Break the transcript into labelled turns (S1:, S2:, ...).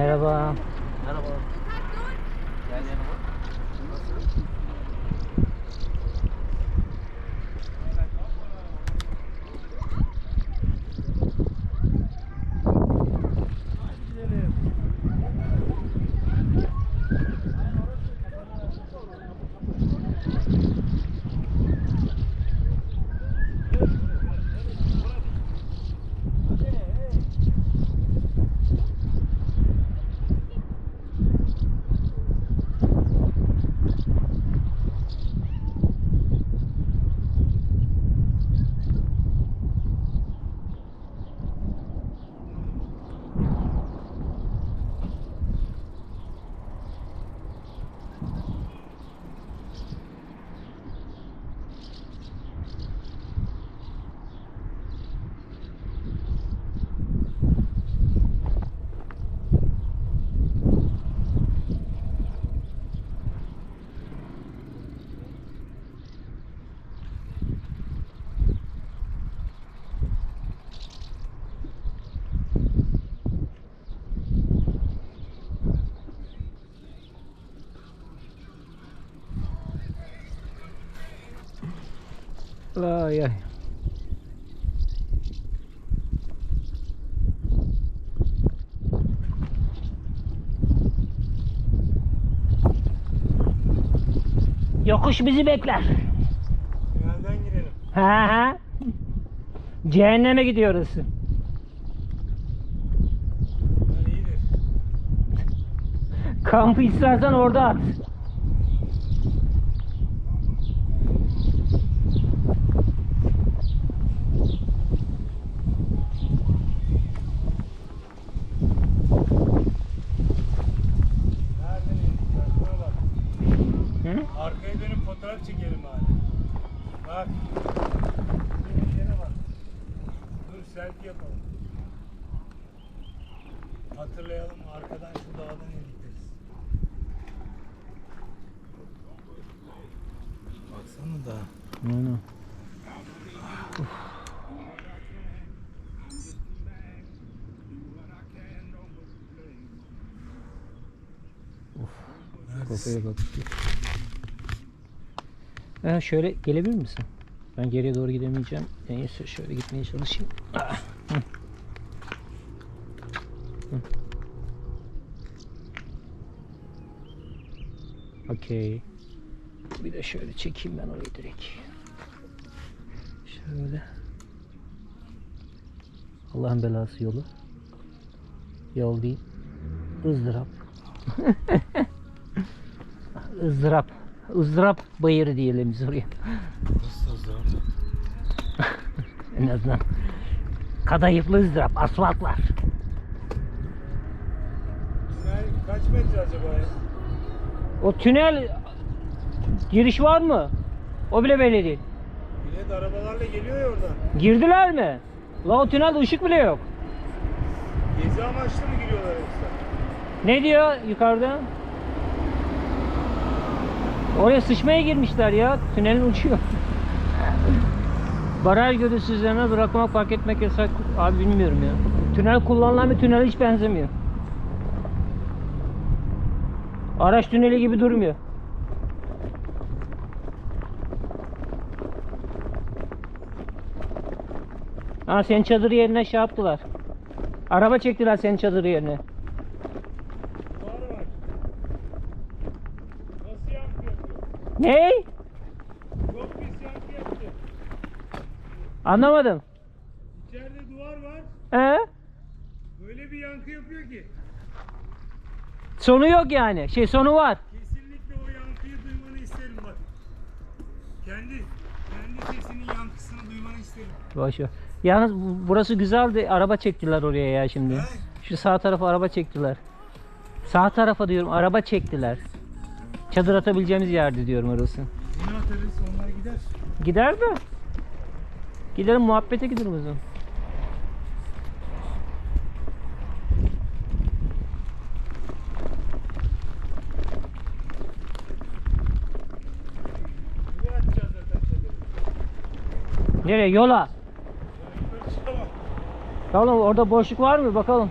S1: Merhaba. Ay ay. Yokuş bizi bekler.
S2: Tünelden girelim.
S1: Ha ha. Cehenneme gidiyoruz. Kampı istersen orada at.
S2: Nereden indik? Bak, bak.
S1: Hı?
S2: Arkaya dönüp fotoğraf çekelim bari. Bak. Bir yere bak. Dur selfie yapalım. Hatırlayalım arkadan şu dağdan indik. Baksana da.
S1: Aynen. Kafaya bak. Ha, şöyle gelebilir misin? Ben geriye doğru gidemeyeceğim. Neyse şöyle gitmeye çalışayım. Ah. Okey. Bir de şöyle çekeyim ben orayı direkt. Şöyle. Allah'ın belası yolu. Yol değil. ızdırap. ızdırap. ızdırap bayırı diyelim biz oraya.
S2: Nasıl?
S1: En azından. Kadayıflı ızdırap. Asfalt var.
S2: Tünel kaç metre acaba ya?
S1: O tünel giriş var mı? O bile belli değil.
S2: Millet arabalarla geliyor ya oradan.
S1: Girdiler mi? La o tünelde ışık bile yok.
S2: Gezi amaçlı mı giriyorlar yoksa?
S1: Ne diyor yukarıda? Oraya sıçmaya girmişler ya. Tünelin uçuyor. Baraj görüntüsüzlerine bırakmak park etmek yasak. Abi bilmiyorum ya. Tünel kullanılan bir tünele hiç benzemiyor. Araç tüneli gibi durmuyor. Ha senin çadır yerine şey yaptılar. Araba çektiler senin çadır yerine.
S2: Duvar var. Nasıl yankı yapıyor?
S1: Ne?
S2: Çok pis yankı yaptı.
S1: Anlamadım.
S2: İçeride duvar var.
S1: Ee?
S2: Böyle bir yankı yapıyor ki.
S1: Sonu yok yani. Şey sonu var.
S2: Kesinlikle o yankıyı duymanı isterim bak. Kendi kendi sesinin yankısını duymanı isterim.
S1: Boş ver. Yalnız bu- burası güzeldi. Araba çektiler oraya ya şimdi. Şu sağ tarafa araba çektiler. Sağ tarafa diyorum araba çektiler. Çadır atabileceğimiz yerdi diyorum orası.
S2: Yine atarız onlar gider.
S1: Gider de. Giderim muhabbete giderim o zaman. Nereye? Yola. Tamam orada boşluk var mı? Bakalım.